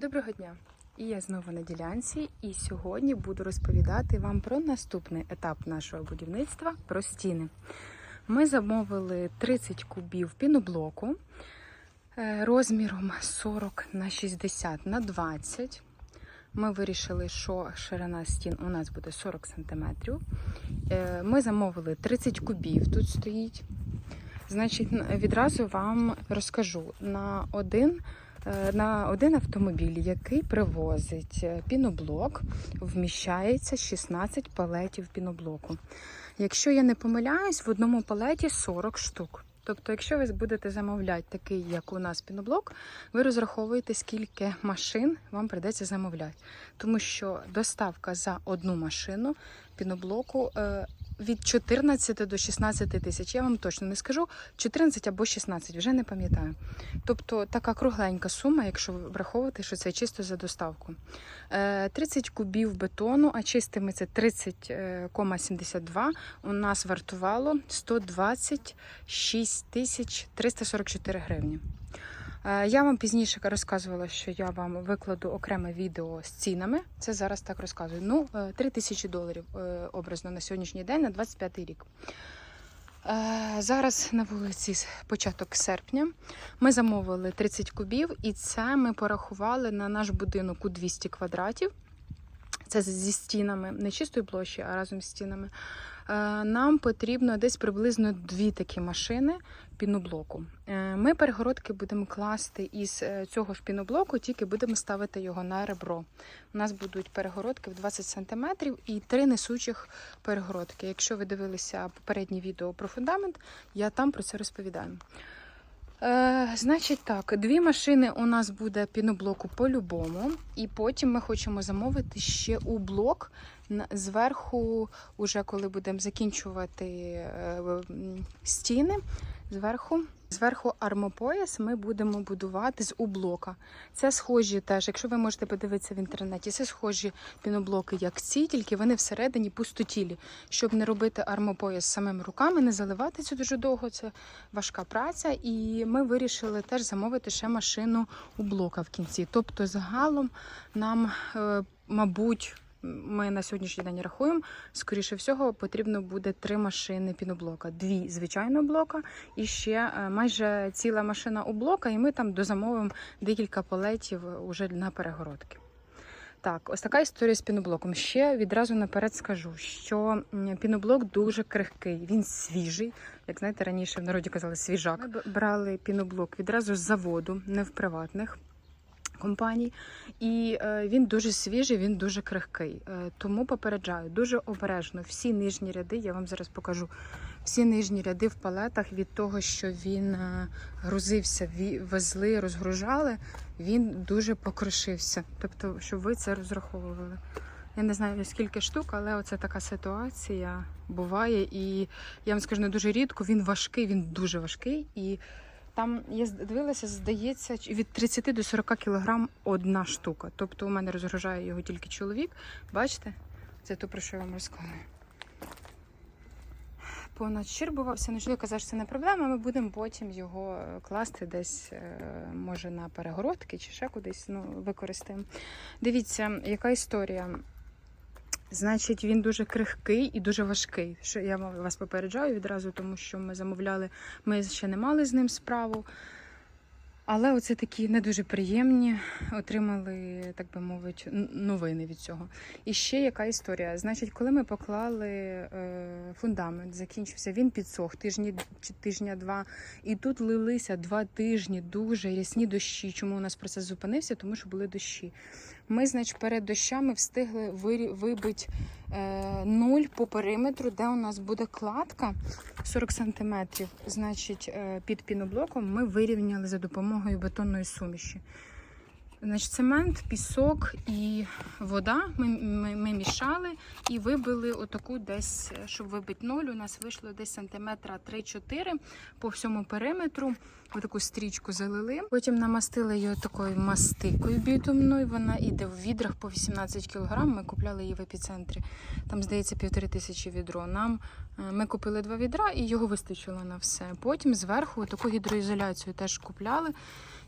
Доброго дня! І я знову на ділянці, і сьогодні буду розповідати вам про наступний етап нашого будівництва про стіни. Ми замовили 30 кубів піноблоку е, розміром 40 на 60 на 20. Ми вирішили, що ширина стін у нас буде 40 см. Ми замовили 30 кубів, тут стоїть. Значить, відразу вам розкажу на один. Е, На один автомобіль, який привозить е, піноблок, вміщається 16 палетів піноблоку. Якщо я не помиляюсь, в одному палеті 40 штук. Тобто, якщо ви будете замовляти такий, як у нас піноблок, ви розраховуєте, скільки машин вам прийдеться замовляти. Тому що доставка за одну машину піноблоку е, від 14 до 16 тисяч. Я вам точно не скажу, 14 або 16, вже не пам'ятаю. Тобто така кругленька сума, якщо враховувати, що це чисто за доставку. Е, 30 кубів бетону, а чистими це 30,72, у нас вартувало 126 тисяч 344 гривні. Е, Я вам пізніше розказувала, що я вам викладу окреме відео з цінами. Це зараз так розказую. Ну, 3 тисячі доларів е, образно на сьогоднішній день, на 25 рік. Е, Зараз на вулиці початок серпня. Ми замовили 30 кубів, і це ми порахували на наш будинок у 200 квадратів. Це зі стінами, не чистої площі, а разом з стінами. Е, Нам потрібно десь приблизно дві такі машини піноблоку. Е, Ми перегородки будемо класти із е, цього ж піноблоку, тільки будемо ставити його на ребро. У нас будуть перегородки в 20 см і три несучих перегородки. Якщо ви дивилися попереднє відео про фундамент, я там про це розповідаю. Е, значить так, дві машини у нас буде піноблоку по-любому, і потім ми хочемо замовити ще у блок зверху, уже коли будемо закінчувати е, стіни, зверху. Зверху армопояс ми будемо будувати з ублока. Це схожі теж, якщо ви можете подивитися в інтернеті, це схожі піноблоки, як ці, тільки вони всередині пустотілі. Щоб не робити армопояс самими руками, не заливати це дуже довго, це важка праця. І ми вирішили теж замовити ще машину у блока в кінці. Тобто, загалом нам, е, мабуть, ми на сьогоднішній день рахуємо, скоріше всього, потрібно буде три машини піноблока. Дві звичайного блока і ще е, майже ціла машина у блока, і ми там дозамовимо декілька палетів уже на перегородки. Так, ось така історія з піноблоком. Ще відразу наперед скажу, що піноблок дуже крихкий, він свіжий. Як знаєте, раніше в народі казали свіжак. Ми брали піноблок відразу з заводу, не в приватних компаній. І е, він дуже свіжий, він дуже крихкий. Е, тому попереджаю дуже обережно. Всі нижні ряди, я вам зараз покажу. Всі нижні ряди в палетах від того, що він е, грузився, везли, розгружали, він дуже покрошився. Тобто, щоб ви це розраховували. Я не знаю скільки штук, але оце така ситуація буває. І я вам скажу, не дуже рідко. Він важкий, він дуже важкий. І там я дивилася, здається, від 30 до 40 кілограм одна штука. Тобто у мене розгружає його тільки чоловік. Бачите? Це то, про що я вам розказую. Понад щирбувався, ну чоловік казав, що це не проблема. Ми будемо потім його е, класти десь, е, може, на перегородки чи ще кудись ну, використаємо. Дивіться, яка історія. Значить, він дуже крихкий і дуже важкий. Що я вас попереджаю відразу, тому що ми замовляли, ми ще не мали з ним справу. Але оце такі не дуже приємні. Отримали, так би мовити, новини від цього. І ще яка історія? Значить, коли ми поклали е, фундамент, закінчився, він підсох тижні чи тижня два. І тут лилися два тижні дуже рясні дощі. Чому у нас процес зупинився? Тому що були дощі. Ми, значить, перед дощами встигли вибити е, нуль по периметру, де у нас буде кладка 40 см. Значить, е, під піноблоком ми вирівняли за допомогою бетонної суміші. Значить, цемент, пісок і вода ми, ми, ми мішали і вибили отаку десь, щоб вибити ноль, у нас вийшло десь сантиметра 3-4 по всьому периметру. Отаку стрічку залили. Потім намастили її такою мастикою бітумною. Вона іде в відрах по 18 кг. Ми купляли її в епіцентрі. Там, здається, півтори тисячі відро. Нам е, ми купили два відра і його вистачило на все. Потім зверху таку гідроізоляцію теж купляли.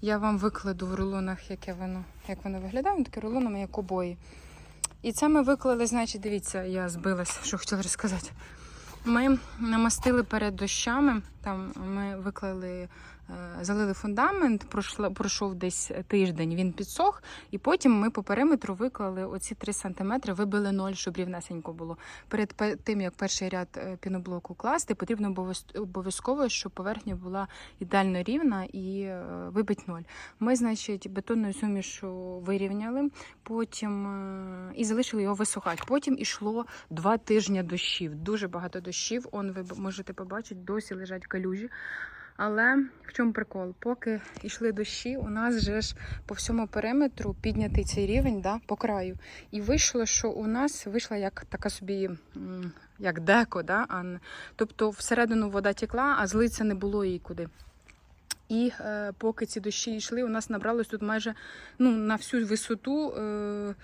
Я вам викладу в рулонах, яке воно, як воно виглядає. Воно таке рулонами, як обої. І це ми виклали, значить, дивіться, я збилась, що хотіла розказати. Ми намастили перед дощами, там ми виклали, е, залили фундамент, пройшло, пройшов десь тиждень, він підсох, і потім ми по периметру виклали оці 3 см, вибили ноль, щоб рівнесенько було. Перед тим, як перший ряд е, піноблоку класти, потрібно обов'язково, щоб поверхня була ідеально рівна і е, вибить ноль. Ми, значить, бетонною сумішу вирівняли, потім і залишили його висухати. Потім ішло два тижні дощів. Дуже багато дощів. Он ви можете побачити, досі лежать калюжі. Але в чому прикол? Поки йшли дощі, у нас же ж по всьому периметру піднятий цей рівень да, по краю. І вийшло, що у нас вийшла як така собі, як деко, да, а тобто всередину вода текла, а злиться не було їй куди. І е, поки ці дощі йшли, у нас набралось тут майже ну, на всю висоту. Е,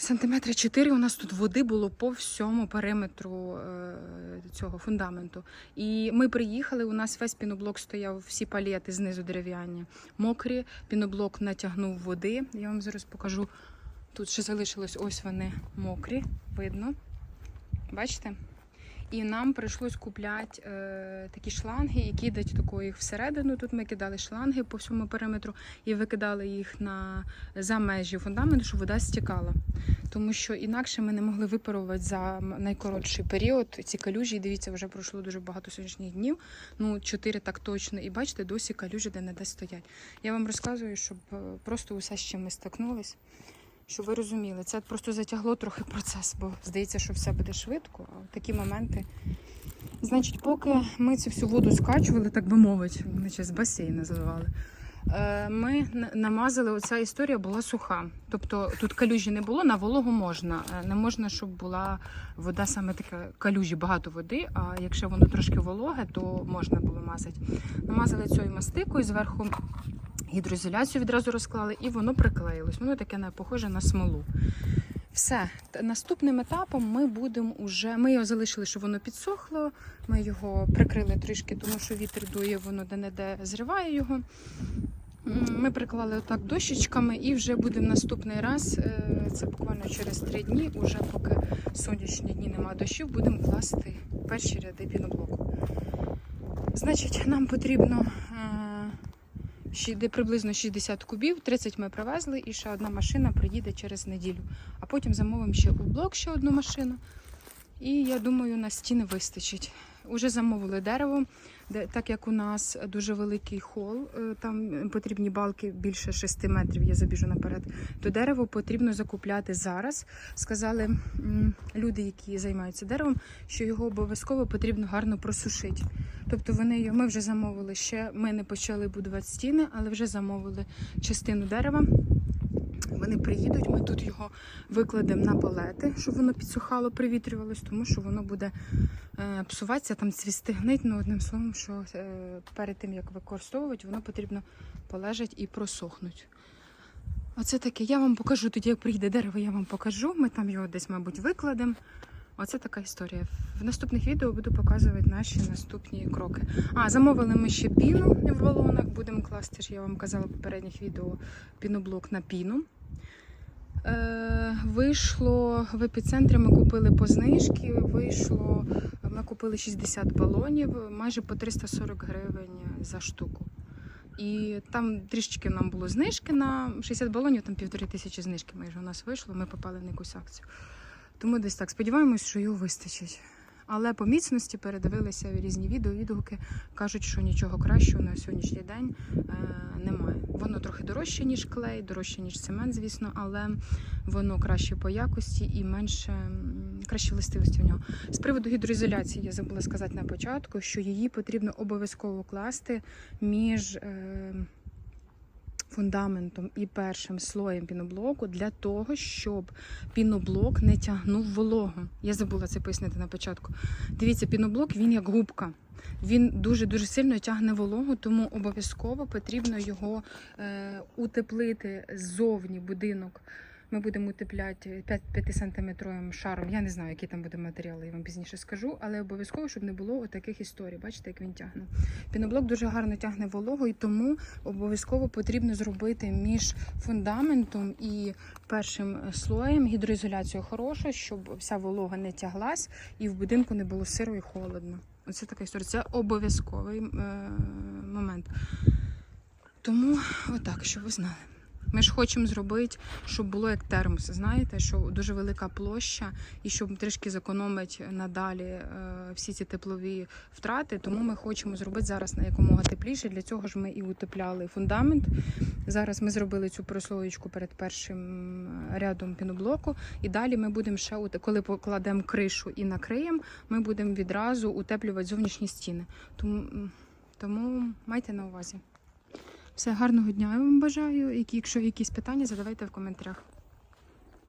Сантиметри 4 у нас тут води було по всьому периметру е, цього фундаменту. І ми приїхали, у нас весь піноблок стояв, всі палети знизу дерев'яні, мокрі. Піноблок натягнув води. Я вам зараз покажу. Тут ще залишилось ось вони мокрі, видно. Бачите? І нам прийшлось купляти е, такі шланги, які йдуть тако їх всередину. Тут ми кидали шланги по всьому периметру і викидали їх на за межі фундаменту, щоб вода стікала. Тому що інакше ми не могли випарувати за найкоротший період ці калюжі. Дивіться, вже пройшло дуже багато сонячних днів. Ну, чотири так точно. І бачите, досі калюжі де не де стоять. Я вам розказую, щоб е, просто усе з чим ми стикнулись. Щоб ви розуміли, це просто затягло трохи процес, бо здається, що все буде швидко, а такі моменти. Значить, поки ми цю всю воду скачували, так би мовити, наче з басейна зливали. е, Ми намазали, оця історія була суха. Тобто тут калюжі не було, на вологу можна. Е, Не можна, щоб була вода саме така калюжі, багато води. А якщо воно трошки вологе, то можна було мазати. Намазали цією мастикою, зверху гідроізоляцію відразу розклали, і воно приклеїлось. Воно таке похоже на смолу. Все, наступним етапом ми будемо уже. Ми його залишили, щоб воно підсохло. Ми його прикрили трішки, тому що вітер дує, воно де-не-де зриває його. Ми приклали отак дощечками і вже будемо наступний раз. е, Це буквально через три дні, уже поки сонячні дні немає дощів, будемо класти перші ряди піноблоку. Значить, нам потрібно де приблизно 60 кубів, 30 ми привезли, і ще одна машина приїде через неділю. А потім замовимо ще у блок ще одну машину. І я думаю, на стіни вистачить. Уже замовили дерево, де, так як у нас дуже великий хол, е, там потрібні балки більше 6 метрів, я забіжу наперед, то дерево потрібно закупляти зараз. Сказали люди, які займаються деревом, що його обов'язково потрібно гарно просушити. Тобто вони його- ми вже замовили ще. Ми не почали будувати стіни, але вже замовили частину дерева. Вони приїдуть, ми тут його викладемо на палети, щоб воно підсухало, привітрювалось, тому що воно буде е, псуватися, там цвісти гнить. Ну, одним словом, що е, перед тим як використовувати, воно потрібно полежати і просохнуть. Оце таке. Я вам покажу тоді, як приїде дерево, я вам покажу. Ми там його десь, мабуть, викладемо. Оце така історія. В наступних відео буду показувати наші наступні кроки. А, замовили ми ще піну в балонах. Будемо класти, я вам казала в попередніх відео піноблок на піну. Е, вийшло в епіцентрі, ми купили по знижки, вийшло, ми купили 60 балонів, майже по 340 гривень за штуку. І там трішечки нам було знижки на 60 балонів, там півтори тисячі знижки майже у нас вийшло, ми попали на якусь акцію. Тому десь так сподіваємось, що його вистачить. Але по міцності передивилися різні відео, відгуки. Кажуть, що нічого кращого на сьогоднішній день е, немає. Воно трохи дорожче, ніж клей, дорожче, ніж цемент, звісно, але воно краще по якості і менше м, кращі властивості в нього. З приводу гідроізоляції я забула сказати на початку, що її потрібно обов'язково класти між. Фундаментом і першим слоєм піноблоку для того, щоб піноблок не тягнув вологу. Я забула це пояснити на початку. Дивіться, піноблок він як губка. Він дуже дуже сильно тягне вологу, тому обов'язково потрібно його е, утеплити ззовні будинок Ми будемо утепляти 5 сантиметровим шаром. Я не знаю, який там буде матеріал, я вам пізніше скажу, але обов'язково, щоб не було таких історій. Бачите, як він тягне. Піноблок дуже гарно тягне вологу, і тому обов'язково потрібно зробити між фундаментом і першим слоєм гідроізоляцію хорошу, щоб вся волога не тяглась і в будинку не було сиро і холодно. Оце така історія. Це обов'язковий е, момент. Тому отак, щоб ви знали. Ми ж хочемо зробити, щоб було як термос. Знаєте, що дуже велика площа, і щоб трішки зекономити надалі е, всі ці теплові втрати. Тому ми хочемо зробити зараз на якомога тепліше. Для цього ж ми і утепляли фундамент. Зараз ми зробили цю прослоєчку перед першим е, рядом піноблоку. І далі ми будемо ще, коли покладемо кришу і накриємо, ми будемо відразу утеплювати зовнішні стіни. Тому, тому майте на увазі. Все гарного дня я вам бажаю. Якщо якісь питання, задавайте в коментарях.